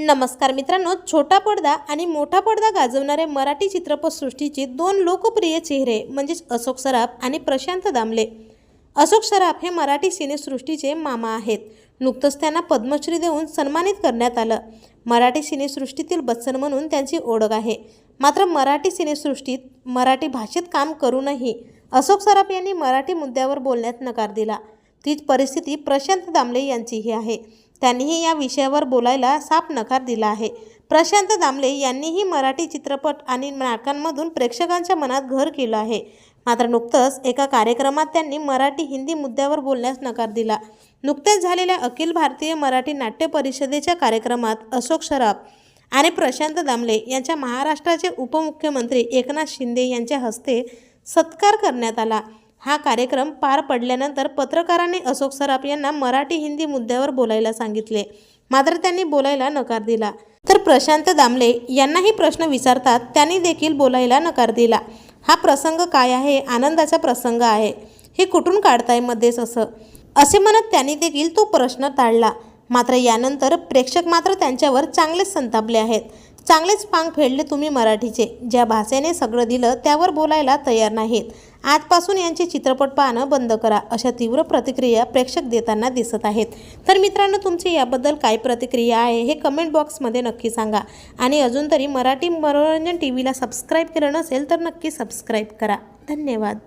नमस्कार मित्रांनो छोटा पडदा आणि मोठा पडदा गाजवणाऱ्या मराठी चित्रपटसृष्टीचे दोन लोकप्रिय चेहरे म्हणजेच अशोक सराफ आणि प्रशांत दामले. अशोक सराफ हे मराठी सिनेसृष्टीचे मामा आहेत. नुकतंच त्यांना पद्मश्री देऊन सन्मानित करण्यात आलं. मराठी सिनेसृष्टीतील बच्चन म्हणून त्यांची ओळख आहे. मात्र मराठी सिनेसृष्टीत मराठी भाषेत काम करूनही अशोक सराफ यांनी मराठी मुद्द्यावर बोलण्यात नकार दिला. तीच परिस्थिती प्रशांत दामले यांचीही आहे. त्यांनीही या विषयावर बोलायला साफ नकार दिला आहे. प्रशांत दामले यांनीही मराठी चित्रपट आणि नाटकांमधून प्रेक्षकांच्या मनात घर केलं आहे. मात्र नुकतंच एका कार्यक्रमात त्यांनी मराठी हिंदी मुद्द्यावर बोलण्यास नकार दिला. नुकत्याच झालेल्या अखिल भारतीय मराठी नाट्य परिषदेच्या कार्यक्रमात अशोक सराफ आणि प्रशांत दामले यांच्या महाराष्ट्राचे उपमुख्यमंत्री एकनाथ शिंदे यांच्या हस्ते सत्कार करण्यात आला. हा कार्यक्रम पार पडल्यानंतर पत्रकारांनी अशोक सराफ यांना मराठी हिंदी मुद्द्यावर बोलायला सांगितले. मात्र त्यांनी बोलायला नकार दिला. तर प्रशांत दामले यांनाही प्रश्न विचारतात त्यांनी देखील बोलायला नकार दिला. हा प्रसंग काय आहे? आनंदाचा प्रसंग आहे. हे कुठून काढताय मध्येच असं? असे म्हणत त्यांनी देखील तो प्रश्न टाळला. मात्र यानंतर प्रेक्षक मात्र त्यांच्यावर चांगलेच संतापले आहेत. चांगलेच पांग फेडले तुम्ही मराठीचे. ज्या भाषेने सगळं दिलं त्यावर बोलायला तयार नाहीत. आजपासून यांचे चित्रपट पाहणं बंद करा अशा तीव्र प्रतिक्रिया प्रेक्षक देताना दिसत आहेत. तर मित्रांनो तुमची याबद्दल काय प्रतिक्रिया आहे हे कमेंट बॉक्समध्ये नक्की सांगा. आणि अजून तरी मराठी मनोरंजन टी व्हीला सबस्क्राईब केलं नसेल तर नक्की सबस्क्राईब करा. धन्यवाद.